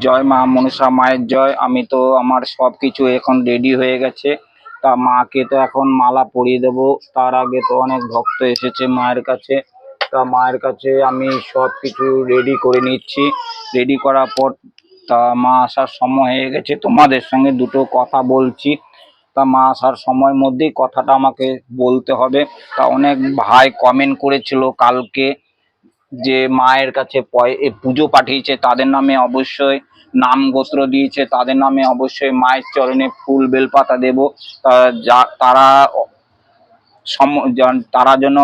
জয় মা মনসা মায়ের জয়। আমি তো আমার সব কিছু এখন রেডি হয়ে গেছে। তা মাকে তো এখন মালা পরিয়ে দেব। তার আগে তো অনেক ভক্ত এসেছে মায়ের কাছে। তা মায়ের কাছে আমি সব কিছু রেডি করে নিচ্ছি। রেডি করার পর তা মা আসার সময় হয়ে গেছে। তোমাদের সঙ্গে দুটো কথা বলছি। তা মা আসার সময়ের মধ্যেই কথাটা আমাকে বলতে হবে। তা অনেক ভাই কমেন্ট করেছিল কালকে। যে মায়ের কাছে পুজো পাঠিয়েছে, তাদের নামে অবশ্যই নাম গোত্র দিয়েছে, তাদের নামে অবশ্যই মায়ের চরণে ফুল, বেলপাতা দেব। তারা সম- তারা যেন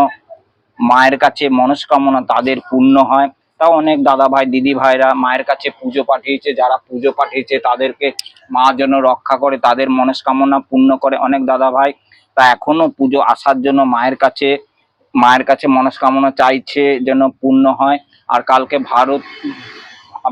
মায়ের কাছে মনস্কামনা তাদের পূর্ণ হয়। তাও অনেক দাদা ভাই দিদি ভাইরা মায়ের কাছে পুজো পাঠিয়েছে, যারা পুজো পাঠিয়েছে, তাদেরকে মা যেন রক্ষা করে, তাদের মনস্কামনা পূর্ণ করে। অনেক দাদা ভাই তা এখনও পুজো আসার জন্য মায়ের কাছে মায়ের কাছে মনস্কামনা চাইছে যেন পূর্ণ হয়। আর কালকে ভারত,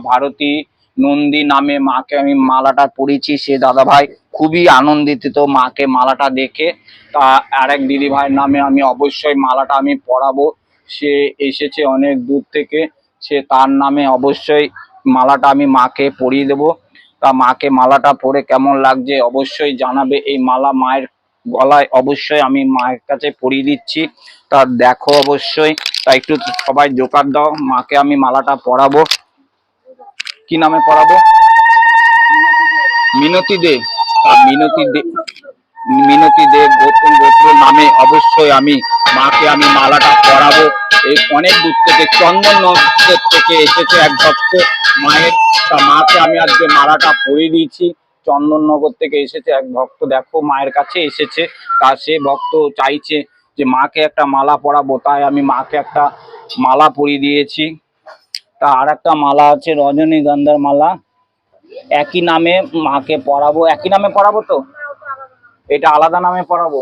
ভারতী নন্দী নামে মাকে আমি মালাটা পরিয়েছি সে দাদা ভাই খুবই আনন্দিত মাকে মালাটা দেখে তা আরেক দিদি ভাইয়ের নামে আমি অবশ্যই মালাটা আমি পরাবো। সে এসেছে অনেক দূর থেকে, সে তার নামে অবশ্যই মালাটা আমি মাকে পরিয়ে দেব। তা মাকে মালাটা পরে কেমন লাগছে অবশ্যই জানাবে। এই মালা মায়ের গলায় অবশ্যই আমি মায়ের কাছে পরিয়ে দিচ্ছি। তা দেখো অবশ্যই। তা একটু সবাই জোকার দাও, মাকে আমি মালাটা পরাবো। কি নামে পরাবো? মিনতি দে। মিনতি দে মিনতি দে গৌতম গোত্র নামে অবশ্যই আমি মাকে আমি মালাটা পরাবো। এই অনেক দূর থেকে চন্দননগর থেকে এসেছে এক ভক্ত মায়ের। তা মাকে আমি আজকে মালাটা পরিয়ে দিয়েছি। চন্দননগর থেকে এসেছে এক ভক্ত, দেখো মায়ের কাছে এসেছে। তা সে ভক্ত চাইছে যে মাকে একটা মালা পরাবো, তাই আমি মাকে একটা মালা পরিয়ে দিয়েছি। তা আর একটা মালা আছে, রজনীগন্ধার মালা। একই নামে মাকে পরাবো। একই নামে পরাবো তো? এটা আলাদা নামে পরাবো?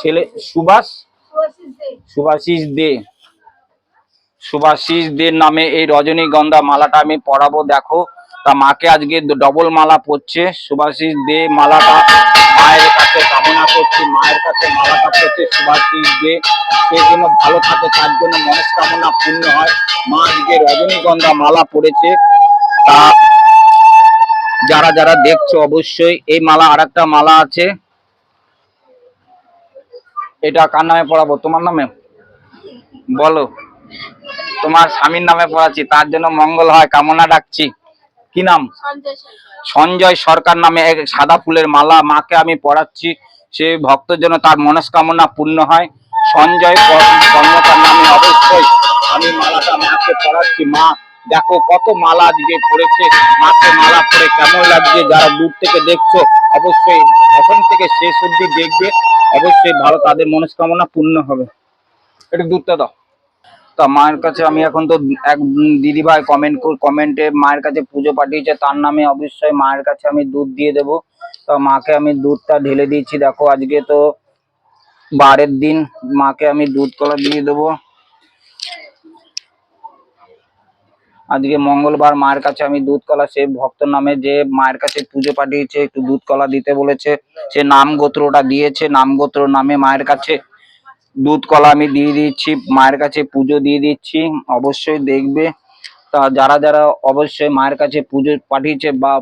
ছেলে, সুভাষ? সুভাষিস দে। সুভাষিস দের নামে এই রজনীগন্ধা মালাটা আমি পরাবো, দেখো। তা মাকে আজকে ডবল মালা পরছে। সুভাষিস দে মালাটা মায়ের কাছে কামনা করছি, মায়ের কাছে মালাটা পড়ছে সুভাষিস দে সে জন্য ভালো থাকে, তার জন্য মনস্কামনা পূর্ণ হয়। মা আজকে রজনীগন্ধা মালা পড়েছে তা যারা যারা দেখছ, অবশ্যই এই মালা আর একটা মালা আছে। এটা কার নামে পড়াবো তোমার নামে? বলো। তোমার স্বামীর নামে পড়াচ্ছি তার জন্য মঙ্গল হয়, কামনা রাখছি। কি নাম? সঞ্জয় সরকার নামে এক সাদা ফুলের মালা মাকে আমি পড়াচ্ছি সে ভক্তের জন্য তার মনস্কামনা পূর্ণ হয়। সঞ্জয় কর্মকার নামে অবশ্যই আমি মালাটা মাকে পড়াচ্ছি মা, দেখো কত মালা আজকে পড়েছে মাকে মালা পরে কেমন লাগছে? যারা দূর থেকে দেখছ, অবশ্যই এখন থেকে শেষ অব্দি দেখবে। অবশ্যই ভালো তাদের মনস্কামনা পূর্ণ হবে। একটু দূরটা দাও। তা মায়ের কাছে আমি এখন তো এক দিদি ভাই কমেন্ট কমেন্টে মায়ের কাছে পুজো পাঠিয়েছে, তার নামে অবশ্যই মায়ের কাছে আমি দুধ দিয়ে দেবো। তা মাকে আমি দুধটা ঢেলে দিয়েছি, দেখো আজকে তো বারের দিন মাকে আমি দুধ কলা দিয়ে দেবো। আজকে মঙ্গলবার মায়ের কাছে আমি দুধ কলা, সে ভক্ত নামে যে মায়ের কাছে পুজো পাঠিয়েছে, একটু দুধ কলা দিতে বলেছে, সে নাম গোত্রটা দিয়েছে, নাম গোত্র নামে মায়ের কাছে দুধ কলা আমি দিয়ে দিচ্ছি, মায়ের কাছে পুজো দিয়ে দিচ্ছি, অবশ্যই দেখবে। তা যারা যারা অবশ্যই মায়ের কাছে পুজো পাঠিয়েছে বা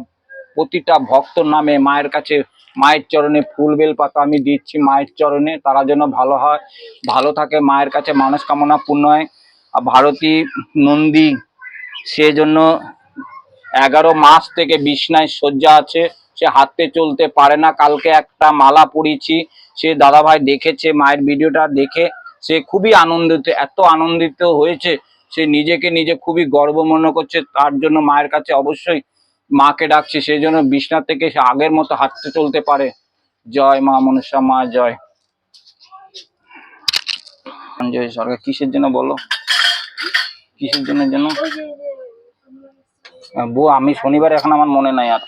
প্রতিটা ভক্ত নামে মায়ের কাছে, মায়ের চরণে ফুল বেল পাতা আমি দিচ্ছি মায়ের চরণে, তারা যেন ভালো হয়, ভালো থাকে মায়ের কাছে মনস্কামনা পূর্ণ হয়। আর ভারতী নন্দী সেজন্য এগারো মাস থেকে বিছনায় শয্যা আছে, সে হাতে চলতে পারে না, কালকে একটা মালা পরিয়েছি সে দাদাভাই দেখেছে মায়ের ভিডিওটা দেখে সে খুবই আনন্দিত এত আনন্দিত হয়েছে। সে নিজেকে নিজে খুবই গর্ব মনে করছে তার জন্য মায়ের কাছে অবশ্যই মাকে ডাকছে সেই জন্য বিছনা থেকে সে আগের মতো হাঁটতে চলতে পারে। জয় মা মনসা মা জয়। জয় সরকার কিসের জন্য বলো? কিসের জন্য জন্য বউ আমি শনিবার এখন আমার মনে নাই আর।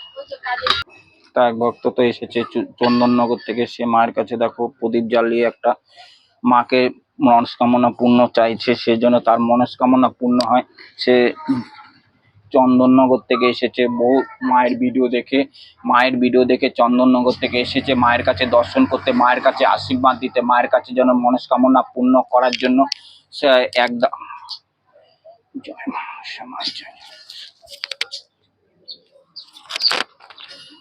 তা এক ভক্ত তো এসেছে। চন্দননগর থেকে সে মায়ের কাছে দেখো প্রদীপ জ্বালিয়ে একটা মাকে মনস্কামনা পূর্ণ চাইছে। সেজন্য তার মনস্কামনা পূর্ণ হয়। সে চন্দননগর থেকে এসেছে। বহু মায়ের ভিডিও দেখে, মায়ের ভিডিও দেখে চন্দননগর থেকে এসেছে। মায়ের কাছে দর্শন করতে, মায়ের কাছে আশীর্বাদ দিতে, মায়ের কাছে যেন মনস্কামনা পূর্ণ করার জন্য সে একদম জয় মা শ্যামায় জয় এখানে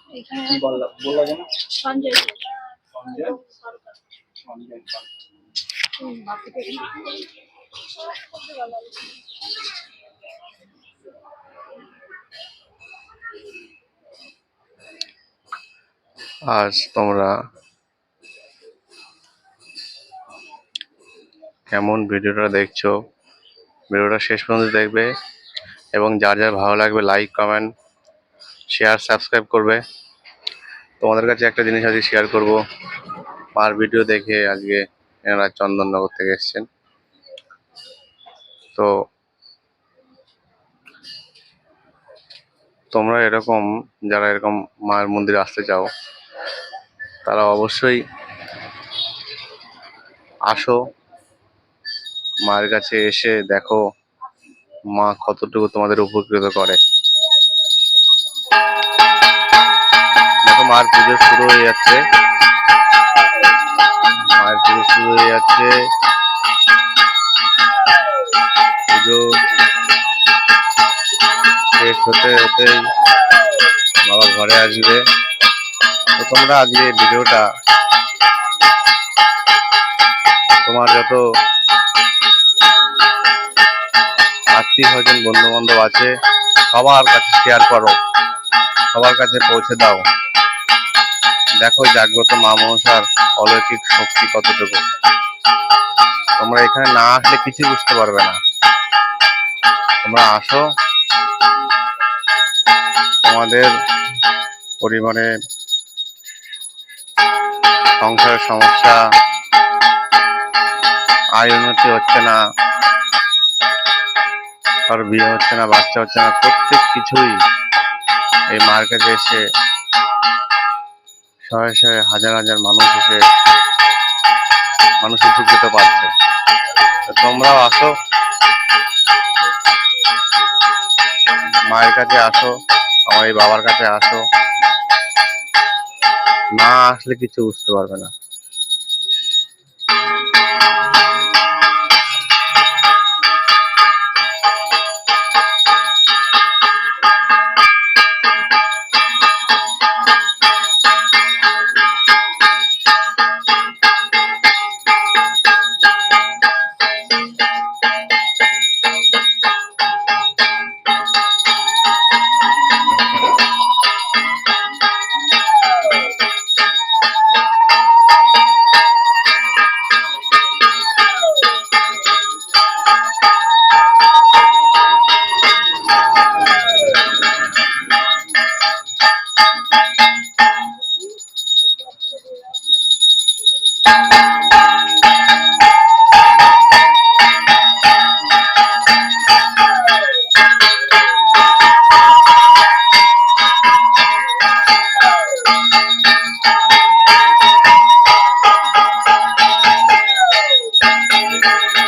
কি বললা? বললা যেন সঞ্জয় সঞ্জয়? সঞ্জয় পাল। হুম, বাকিটা কি? আজ তোমরা কেমন ভিডিওটা দেখছ? ভিডিওটা শেষ পর্যন্ত দেখবে এবং যার যার ভালো লাগবে লাইক কমেন্ট শেয়ার সাবস্ক্রাইব করবে। তোমাদের কাছে একটা জিনিস আজকে শেয়ার করব। আর ভিডিও দেখে আজকে এনারা চন্দননগর থেকে এসেছেন। তো তোমরা এরকম, যারা এরকম মায়ের মন্দিরে আসতে চাও, তারা অবশ্যই আসো। মায়ের কাছে এসে দেখো মা কতটুকু তোমাদের উপকৃত করে। মার পুজো শুরু হয়ে যাচ্ছে। মায়ের পুজো শুরু হয়ে যাচ্ছে। পুজো শেষ হতে হতেই বাবা ঘরে আসবে। তো তোমরা আজকে ভিডিওটা তোমার যত আত্মীয় স্বজন বন্ধু বান্ধব আছে, সবার কাছে শেয়ার করো। সবার কাছে পৌঁছে দাও। দেখো জাগ্রত মা মনসার অলৌকিক শক্তি কতটুকু। তোমরা এখানে না আসলে কিছু বুঝতে পারবে না। তোমরা আসো। তোমাদের পরিবারে সংসারের সমস্যা, আয় উন্নতি হচ্ছে না, কারও বিয়ে হচ্ছে না, বাচ্চা হচ্ছে না, প্রত্যেক কিছুই এই মার্কেটে এসে শয়ে শয়ে হাজার হাজার মানুষ এসে মানুষ উপকৃত পাচ্ছে তোমরাও আসো। মায়ের কাছে আসো আমার এই বাবার কাছে আসো। না আসলে কিছু বুঝতে পারবে না। Thank you.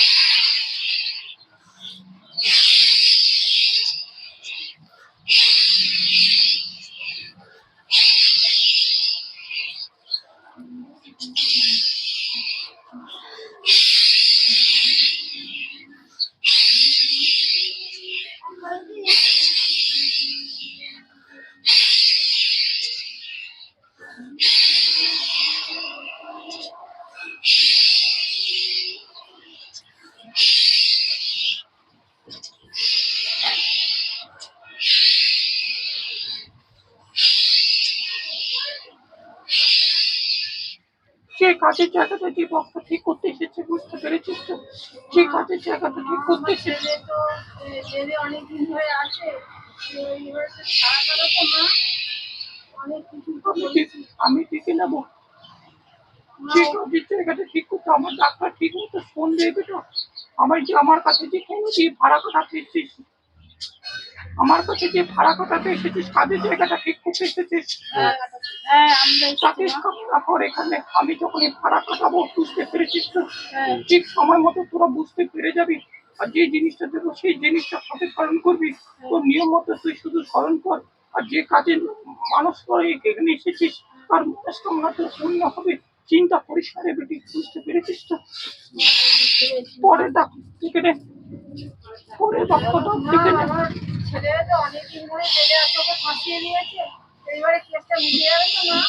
কাজের জায়গাটা যে ভক্ত ঠিক করতে এসেছে বুঝতে পেরেছিস তো? সেই কাজের জায়গাটা ঠিক করতে এসেছে। ছেলে অনেকদিন ধরে আছে। আমি দেখে নেব? কাজের জায়গাটা ঠিক করতে আমার ডাক্তার ঠিক মতো ফোন দেবে তো? আমার যে আমার কাছে যে কোনো যে ভাড়া কাটাতে এসেছিস আমার কাছে যে ভাড়া কাটাতে এসেছিস কাজের জায়গাটা ঠিক করতে এসেছিস হ্যাঁ হ্যাঁ তাকে। তারপর এখানে আমি যখন এই ভাড়া কাটাবো বুঝতে পেরেছিস তো। হ্যাঁ। ঠিক সময় মতো তোরা বুঝতে পেরে যাবি। আর যে জিনিসটা দেবো সেই জিনিসটা সাথে স্মরণ করবি। তোর নিয়ম মতো তুই শুধু স্মরণ কর। আর যে কাজে মানুষ করে এখানে এসেছিস তার মনস্কামনা তোর পূর্ণ হবে। চিন্তা পরিষ্কার বেটি বুঝতে পেরেছিস তো? পরে দেখ ঠিক আছে পরে ডাক্তার মা, ঠিক আছে আমার ছেলেরা তো অনেকদিন ধরে জেলে আছে ওকে ফাঁসিয়ে নিয়েছে এইবারে কেসটা মিটে যাবে তো মা?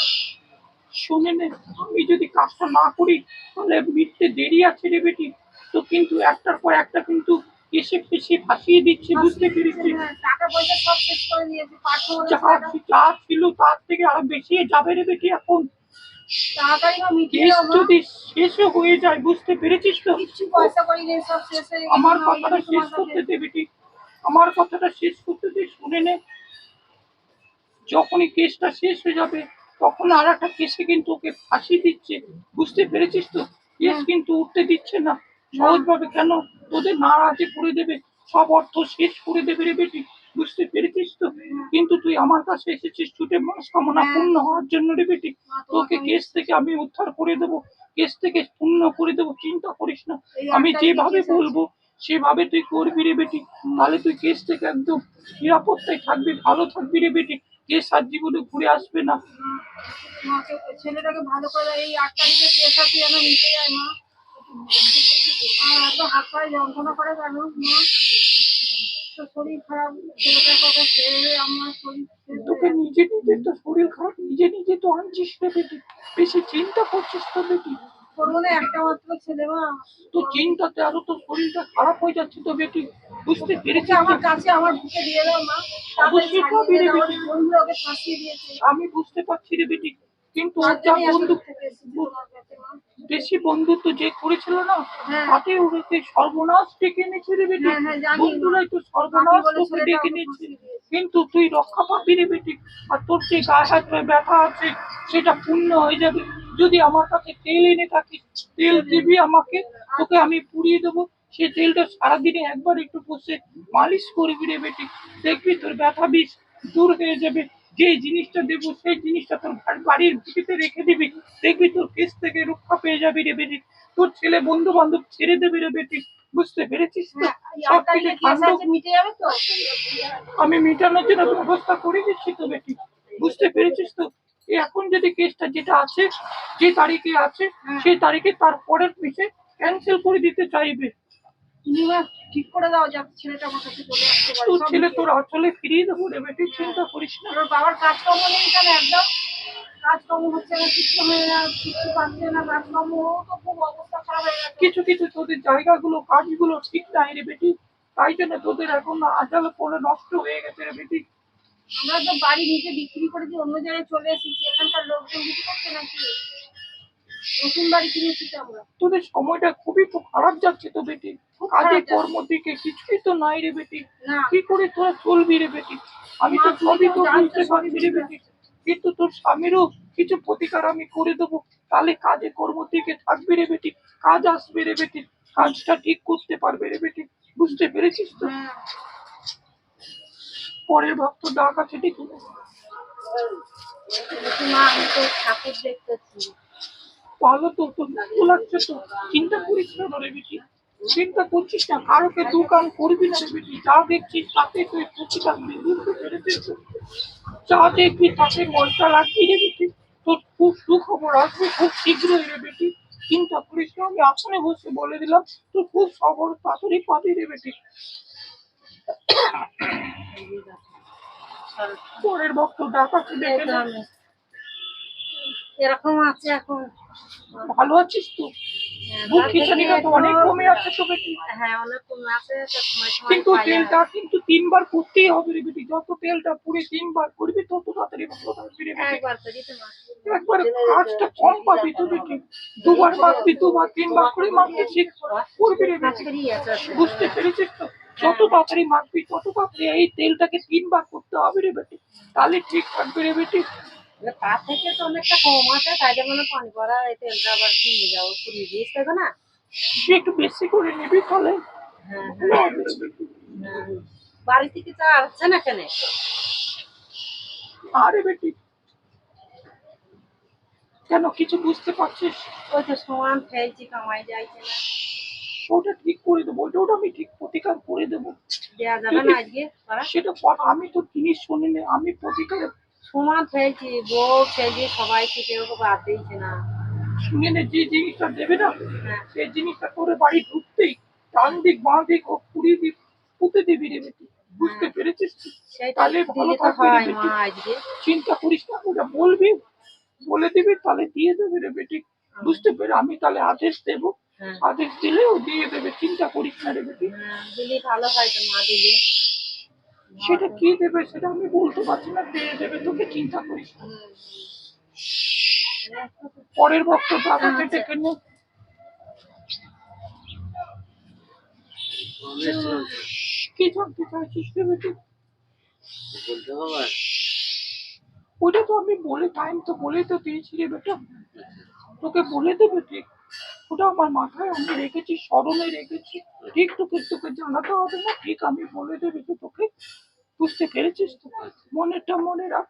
শুনে নে আমি যদি কাজটা না করি তাহলে মিটতে দেরি আছে রে বেটি। তো কিন্তু একটার পর একটা কিন্তু এসে ফেসে ফাঁসিয়ে দিচ্ছে বুঝতে পেরেছি। হ্যাঁ, টাকা পয়সা সব শেষ করে যা ছিল তার থেকে আরও বেশি যাবে রে বেটি এখন। তাড়াতাড়ি মা মিটিয়ে দাও মা যদি শেষও হয়ে যায় বুঝতে পেরেছিস তো? কিচ্ছু পয়সা করি নেই সব শেষ হয়ে গেছে আমার কথাটা শেষ করতে দে বেটি। আমার কথাটা শেষ করতে দে শুনে নে। যখনই কেসটা শেষ হয়ে যাবে তখন আর একটা কেসে কিন্তু ওকে ফাঁসি দিচ্ছে। বুঝতে পেরেছিস তো? কেস কিন্তু উঠতে দিচ্ছে না। সহজভাবে কেন? তোদের নারাজে করে দেবে। সব অর্থ শেষ করে দেবে রে বেটি। বুঝতে পেরেছিস তো? কিন্তু তুই আমার কাছে এসেছিস ছুটে মনস্কামনা পূর্ণ হওয়ার জন্য রে বেটি। তোকে কেস থেকে আমি উদ্ধার করে দেবো কেস থেকে পূর্ণ করে দেবো চিন্তা করিস না। আমি যেভাবে বলব সেভাবে তুই করবি রে বেটি। তাহলে তুই কেস থেকে একদম নিরাপত্তায় থাকবি ভালো থাকবি রে বেটি। কেস আর জীবনে ঘুরে আসবে না। ছেলেটাকে ভালো করে এই আট তারিখে কেস আছে যেন মিটে যায় মা। এত হাত পায়ে যন্ত্রণা করে কেন মা? শরীর খারাপ ছেলেটার কথা ছেড়ে আমার শরীর তোকে নিজে নিজে তো শরীর খারাপ নিজে নিজে তো আনছিস রে বেটি বেশি চিন্তা করছিস তো বেটি না একটা মাত্র ছেলে মা। তো চিন্তাতে আরও তো শরীরটা খারাপ হয়ে যাচ্ছে তো বেটি বুঝতে পেরেছি আমার কাছে আমার বুকে দিয়ে দাও মা। অবশ্যই ছাড়িয়ে পাবি রে দাও, বেটি। বন্ধু ওকে ফাঁসিয়ে দিয়েছে। আমি বুঝতে পারছি রে বেটি কিন্তু ওর যা বন্ধু বেশি বন্ধুত্ব যে করেছিল না হ্যাঁ। তাতে ওকে সর্বনাশ ডেকে এনেছে রে বেটি। হ্যাঁ, হ্যাঁ, বন্ধুরাই তো সর্বনাশ তোকে ডেকে নিয়েছে কিন্তু তুই রক্ষা পাবি রে বেটি। আর তোর যে গায়ে হাত ব্যথা আছে সেটা পূর্ণ হয়ে যাবে। যদি আমার কাছে তেল এনে থাকিস তেল দিবি আমাকে তোকে আমি পুড়িয়ে দেবো। সে তেলটা সারাদিনে একবার একটু বসে মালিশ করবি রে বেটি। দেখবি তোর ব্যথা বিষ দূর হয়ে যাবে। যে জিনিসটা দেবো সেই জিনিসটা তোর বাড়ি- বাড়ির ভিটিতে রেখে দিবি। দেখবি তোর কেস থেকে রক্ষা পেয়ে যাবি রে বেটি। তোর ছেলে বন্ধু বান্ধব ছেড়ে দেবে রে বেটি। বুঝতে পেরেছিস তো? আমি মেটানোর জন্য ব্যবস্থা করে দিচ্ছি তো বেটি। বুঝতে পেরেছিস তো? এখন যদি কেসটা যেটা আছে যে তারিখে আছে সেই তারিখে তার পরের পিছে ক্যান্সেল করে দিতে চাইবে। তুমি ঠিক করে দাও যাতে ছেলেটা আমার কাছে চলে আসতে পারে। তোর ছেলে তোর অচলে ফিরিয়ে দেবো রে বেটি চিন্তা করিস না। বাবার কাজকর্ম নেই কেন? একদম কাজকর্ম হচ্ছে না কিছু হয় না কিছু পাচ্ছে না কাজকর্ম তো খুব অবস্থা খারাপ হয়ে গেছে। কিছু কিছু তোদের জায়গাগুলো কাজগুলো ঠিক নাই রে বেটি। তাই জন্য তোদের এখন আজাল পড়ে নষ্ট হয়ে গেছে রে বেটি। আমরা তো বাড়ি নিচে বিক্রি করে দিয়ে অন্য জায়গায় চলে এসেছি। এখানকার লোকজন কিছু করছে নাকি? নতুন বাড়ি কিনেছি তো আমরা। তোদের সময়টা খুবই তো খারাপ যাচ্ছে তো বেটি। কাজে কর্ম দিকে কিছুই তো নাই রে বেটি। কি করে তোরা চলবি রে বেটি? আমি তো সবই তো বুঝতে পারছি রে বেটি। কিন্তু তোর স্বামীরও কিছু প্রতিকার আমি করে দেবো। তাহলে কাজে কর্ম থেকে থাকবি রে বেটি। কাজ আসবে রে বেটি। কাজটা ঠিক করতে পারবে রে বেটি। বুঝতে পেরেছিস তো? হ্যাঁ। পরের ভক্ত ডাক আছে বলছি, মা আমি তো ঠাকুর দেখতেছি ভালো তো তোর ভালো লাগছে তো। চিন্তা করিস না রে বেটি চিন্তা করছিস না, কারোকে দোকান করবি না বেটি যা দেখছিস তাতে তুই খুশি যা দেখবি তাতে মনটা লাগবি রে বেটি তোর খুব সুখবর আসবে, খুব শীঘ্রই রে বেটি। চিন্তা করিস না, আমি আসনে বসে বলে দিলাম, তোর খুব খবর তাড়াতাড়ি পাবি রে বেটি পরের ডাকাতে দেখে। এরকম আছে এখন। ভালো আছিস তো? হ্যাঁ, বুক খিচুড়িটা তো অনেক কমে আছে হ্যাঁ অনেক কমে আছে তো সময় সময় কিন্তু তেলটা কিন্তু তিনবার করতেই হবে রে বেটি। যত তেলটা পুরি তিনবার করবি তত তাড়াতাড়ি ভালো থাকবি রে একবার করি একবার কাজটা কম পাবি তো বেটি। দুবার মাখবি দুবার তিনবার করে মাখতে শিখ করবি রে বেটি। বুঝতে পেরেছিস তো? যত তাড়াতাড়ি মাখবি তত তাড়াতাড়ি এই তেলটাকে তিনবার করতে হবে রে বেটি। তাহলে ঠিক থাকবে রে বেটি। তার থেকে তো অনেকটা কম আছে তাই জন্য পানি পড়া এই তেলটা আবার কিনে যাও কুড়ি দিস দেখো না? একটু বেশি করে নিবি তাহলে। হ্যাঁ। হ্যাঁ। বাড়ি থেকে চা আসছে না কেন? আরে বেটি কেন কিছু বুঝতে পারছিস? ওই তো সমান ফেলছি কামাই যাইছে না ওটা ঠিক করে দেবো ওটা ওটা আমি ঠিক প্রতিকার করে দেবো। দেওয়া যাবে না আজকে সেটা আমি তো জিনিস শুনিনি আমি প্রতিকারে সমান ফেলছি বউ ফেলছি সবাইকে কেউ কেউ বাদ দিয়েছে না? শুনে যে জিনিসটা দেবে না হ্যাঁ। সেই জিনিসটা তোরে বাড়ি ঢুকতেই ডান দিক বাঁ দিক ও কুড়ি দিক পুঁতে দিবি রে বেটি। বুঝতে পেরেছিস? তাহলে ভালো থাকবে হয় চিন্তা করিস না ওটা বলবি বলে দিবি তাহলে দিয়ে দেবে রে বেটি। বুঝতে পেরে আমি তাহলে আদেশ দেবো। হ্যাঁ। আদেশ দিলে ও দিয়ে দেবে চিন্তা করিস না রে বেটি। হ্যাঁ দিলে ভালো হয় তো মা দিলে সেটা কি দেবে সেটা আমি বলতে পারছি না দিয়ে দেবে তোকে চিন্তা করিস পরের বক্তব্য আমাকে ডেকে নে কি জানতে চাইছিস রে বেটি ওটা তো আমি বলে টাইম তো বলে তো দিয়েছি রে বেটা। তোকে বলে দেবে ঠিক। ওটা আমার মাথায় আমি রেখেছি স্মরণে রেখেছি। ঠিক তোকে তোকে জানাতে হবে না ঠিক আমি বলে দেবে তো তোকে বুঝতে পেরেছিস তো? মনেটা মনে রাখ।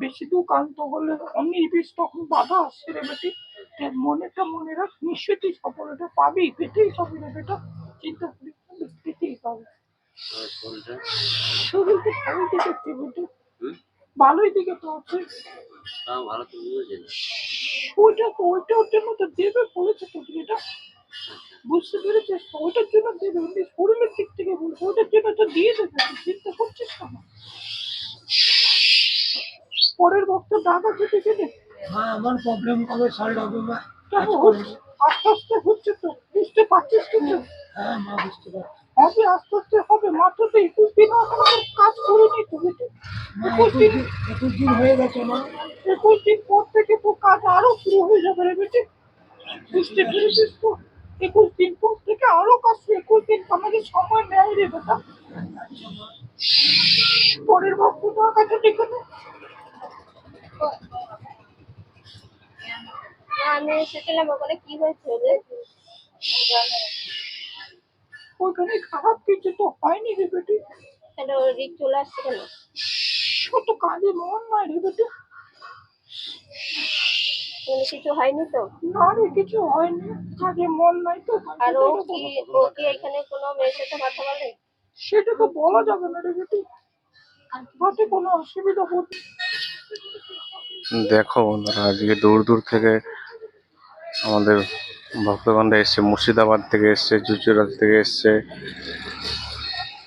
বেশি দুকান্ত হলে অনির্বিষ তখন বাধা আসছে রে বেটি। মনেটা মনে রাখ নিশ্চয়ই তুই সফলতা পাবি পেতেই হবে রে বেটা। চিন্তা করিস পেতেই পাবে ভালোই দিকে বেটে। ভালোই দিকে তো আছে। ওইটা তো ওইটার জন্য তো দেবে বলেছে তোকে এটা। বুঝতে পেরেছিস ওইটার জন্য দেবে এমনি শরীরের দিক থেকে বলছে ওইটার জন্য তো দিয়ে দেবে চিন্তা করছিস কেন? পরের ভক্ত ডাক আছে দেখে নে হ্যাঁ আমার প্রবলেম কবে সলভ হবে মা? আস্তে আস্তে হচ্ছে তো বুঝতে পারছিস কিন্তু হ্যাঁ মা বুঝতে পারছি। হবে আস্তে আস্তে হবে মাত্র তো একুশ দিন কাজ করে নি তো একুশ দিন একুশ দিন হয়ে গেছে মা একুশ দিন পর থেকে তো কাজ আরও শুরু হয়ে যাবে রে বেটি। বুঝতে পেরেছিস তো একুশ দিন পর থেকে আরও কাজ একুশ দিন আমাকে সময় নেয় রে বেটা। পরের বক্তব্য কাছে দেখে নে আমি এসেছিলাম ওখানে কি হয়েছে রে? ওইখানে খারাপ কিছু তো হয়নি রে বেটি। কেন রিক চলে আসছে কেন? ছোট কাজে মন নয় রে বেটি। কোনো কিছু হয়নি তো? না রে কিছু হয়নি। কাজে মন নাই তো আর ও কি ও কি এখানে কোনো মেয়ের সাথে কথা বলে? সেটা তো বলা যাবে না রে বেটি। তাতে কোনো অসুবিধা হচ্ছে দেখো বন্ধুরা আজকে দূর দূর থেকে আমাদের ভক্তগণরা এসছে, মুর্শিদাবাদ থেকে এসছে, চুচুড়া থেকে এসছে,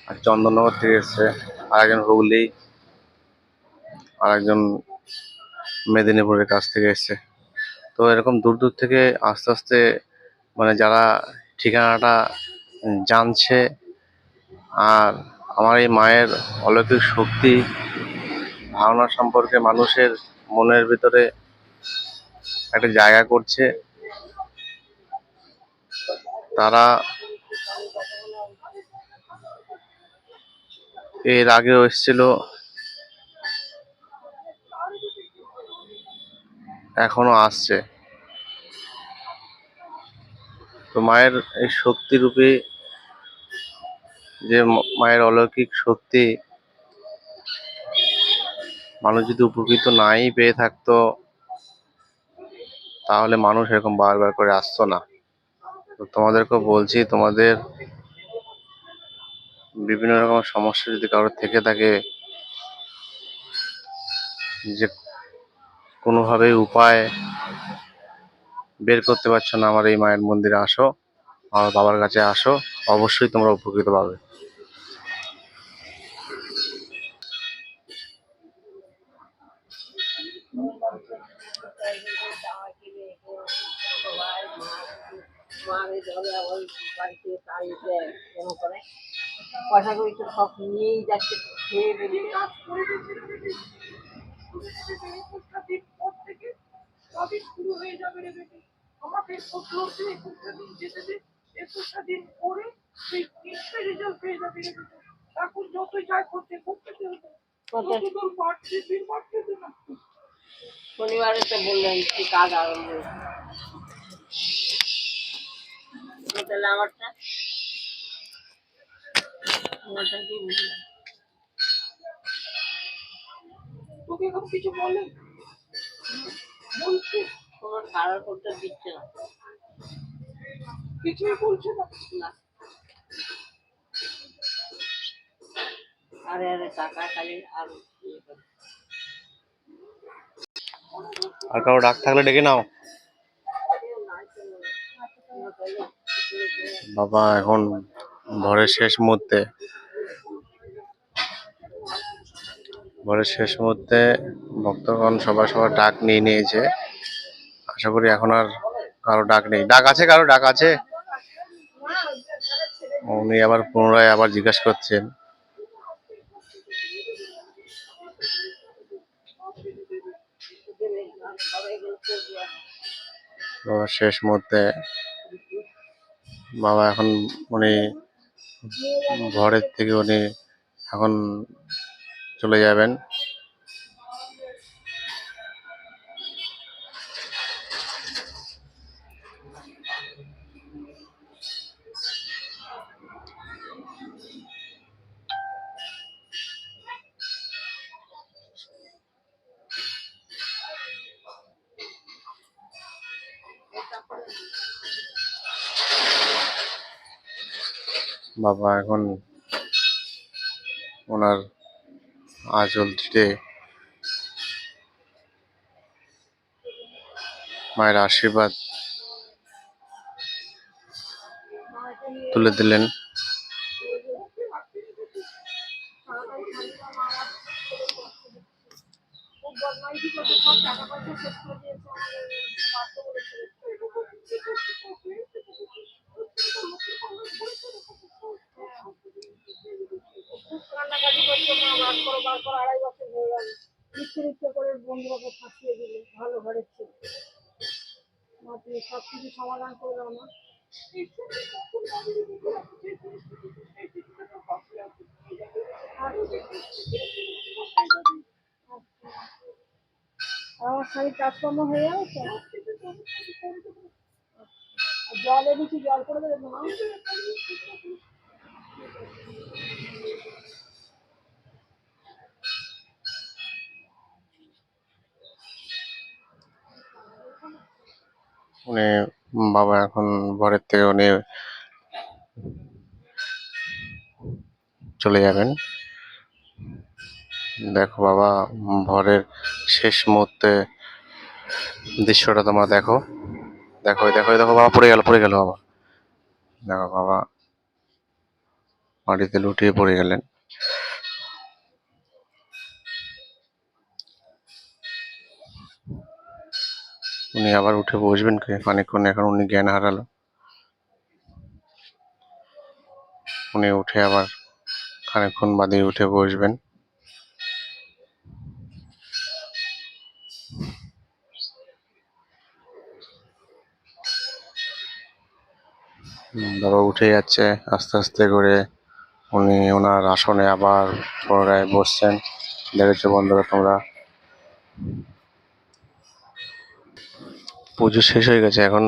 আর চন্দননগর থেকে এসছে। আর একজন হুগলি আর একজন মেদিনীপুরের কাছ থেকে এসছে। তো এরকম দূর দূর থেকে আস্তে আস্তে মানে যারা ঠিকানাটা জানছে, আর আমার এই মায়ের অলৌকিক শক্তি ধারণা সম্পর্কে মানুষের মনের ভিতরে একটা জায়গা করছে তারা এর আগেও এসেছিল। এখনও আসছে। তো মায়ের এই শক্তিরূপী যে মায়ের অলৌকিক শক্তি মানুষ যদি উপকৃত নাই, পেয়ে থাকতো, তাহলে মানুষ এরকম বারবার করে আসতো না। তোমাদেরকেও বলছি, তোমাদের বিভিন্ন রকম সমস্যা যদি কারোর থেকে থাকে, যে কোনোভাবে উপায় বের করতে পারছ না, আমার এই মায়ের মন্দিরে আসো, আমার বাবার কাছে আসো, অবশ্যই তোমরা উপকৃত পাবে। বাড়িতে তাই দেয় কেন করে পয়সা করি তো সব নিয়েই যাচ্ছে খেয়ে বেরিয়ে শুরু হয়ে যাবে রে বেটি। আমাকে একুশটা দিন যেতে দে একুশটা দিন পরে তুই নিশ্চয়ই রেজাল্ট পেয়ে যাবি রে বেটি। এখন যতই যাই করতে বাড়ছে দিন না শনিবারে তো বললেন কি কাজ আরম্ভ তাহলে আমারটা আমারটা কি বুঝলাম। তোকে কিছু বলে? বলছে? কোনো সারার করতে দিচ্ছে না। কিছুই বলছে না। না। আরে আরে টাকা খালি আর আর কারও ডাক থাকলে ডেকে নাও। বাবা এখন ভোরের শেষ মুহূর্তে। ভোরের শেষ মুহূর্তে ভক্তগণ সবার সবার ডাক নিয়ে নিয়েছে। আশা করি এখন আর কারও ডাক নেই। ডাক আছে, কারও ডাক আছে? উনি আবার পুনরায় আবার জিজ্ঞাসা করছেন। শেষ মুহূর্তে বাবা এখন উনি ঘরের থেকে উনি এখন চলে যাবেন। বাবা এখন ওনার আঁচল থেকে মায়ের আশীর্বাদ তুলে দিলেন। তুমি সব কিছু সমাধান করে দাও না আমার শাড়ির কাজকর্ম হয়ে যাচ্ছে আর জল এনেছি জল করে দেবে মা। উনি বাবা এখন ঘরের থেকে উনি চলে যাবেন। দেখো বাবা ভরের শেষ মুহূর্তে দৃশ্যটা তোমরা দেখো। দেখো দেখো দেখো বাবা, পড়ে গেল পড়ে গেল বাবা। দেখো বাবা, মাটিতে লুটিয়ে পড়ে গেলেন। উনি আবার উঠে বসবেন কি? খানিকক্ষণ, এখন উনি জ্ঞান হারালো। উনি উঠে আবার খানিকক্ষণ বাদে উঠে বসবেন। বাবা উঠে যাচ্ছে, আস্তে আস্তে করে উনি ওনার আসনে আবার পুনরায় বসছেন। দেখেছ বন্ধুরা তোমরা। পুজো শেষ হয়ে গেছে, এখন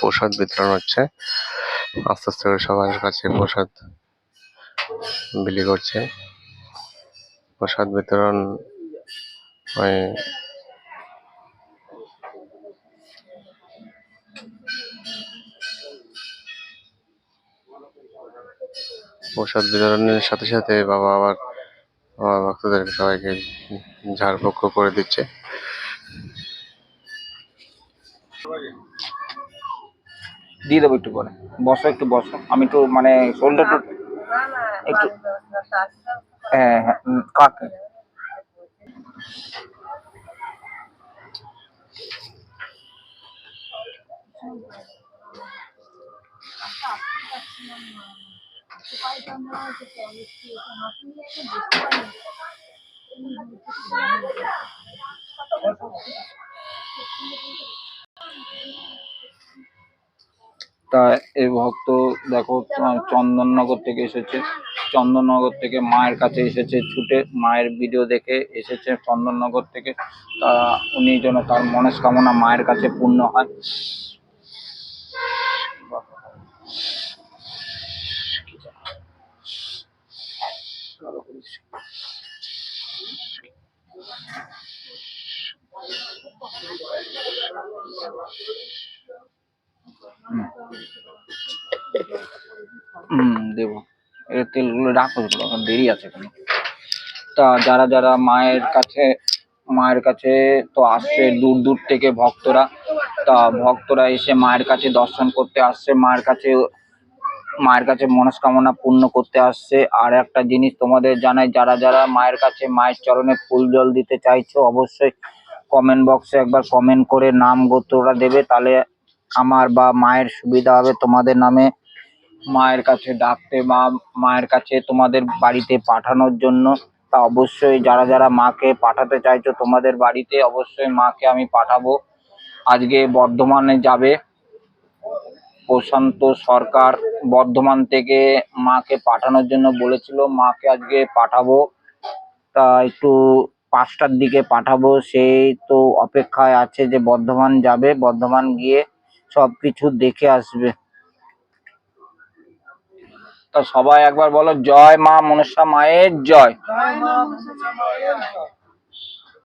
প্রসাদ বিতরণ হচ্ছে। আস্তে আস্তে করে সবার কাছে প্রসাদ বিলি করছে। প্রসাদ বিতরণ ওই প্রসাদ বিতরণের সাথে সাথে বাবা আবার আমার ভক্তদেরকে সবাইকে ঝাড়পক্ষ করে দিচ্ছে। দিয়ে দেবো একটু পরে। বসো, একটু বসো। আমি একটু মানে শোল্ডার একটু একটু হ্যাঁ হ্যাঁ কাকে? তো এই ভক্ত দেখো চন্দননগর থেকে এসেছে। চন্দননগর থেকে মায়ের কাছে এসেছে, ছুটে মায়ের ভিডিও দেখে এসেছে চন্দননগর থেকে। তা উনি যেন তার মনস্কামনা মায়ের কাছে পূর্ণ হয়। হুম এর তেলগুলো রাখো এখন দেরি আছে কোনো তা যারা যারা মায়ের কাছে মায়ের কাছে তো আসছে দূর দূর থেকে ভক্তরা, তা ভক্তরা এসে মায়ের কাছে দর্শন করতে আসছে, মায়ের কাছে মায়ের কাছে মনস্কামনা পূর্ণ করতে আসছে। আর একটা জিনিস তোমাদের জানাই, যারা যারা মায়ের কাছে, মায়ের চরণে ফুল জল দিতে চাইছো, অবশ্যই কমেন্ট বক্সে একবার কমেন্ট করে নাম গোত্রটা দেবে, তাহলে আমার বা মায়ের সুবিধা হবে তোমাদের নামে মায়ের কাছে ডাকতে বা মায়ের কাছে তোমাদের বাড়িতে পাঠানোর জন্য। তা অবশ্যই যারা যারা মাকে পাঠাতে চাইছো তোমাদের বাড়িতে অবশ্যই মাকে আমি পাঠাবো। আজকে বর্ধমানে যাবে প্রশান্ত সরকার। বর্ধমান থেকে মাকে পাঠানোর জন্য বলেছিল, মাকে আজকে পাঠাবো। তা একটু পাঁচটার দিকে পাঠাবো। সেই তো অপেক্ষায় আছে যে বর্ধমান যাবে। বর্ধমান গিয়ে সবকিছু দেখে আসবে। তা সবাই একবার বলো, জয় মা মনসা মায়ের জয়। জয় মা মনসা মায়ের জয়।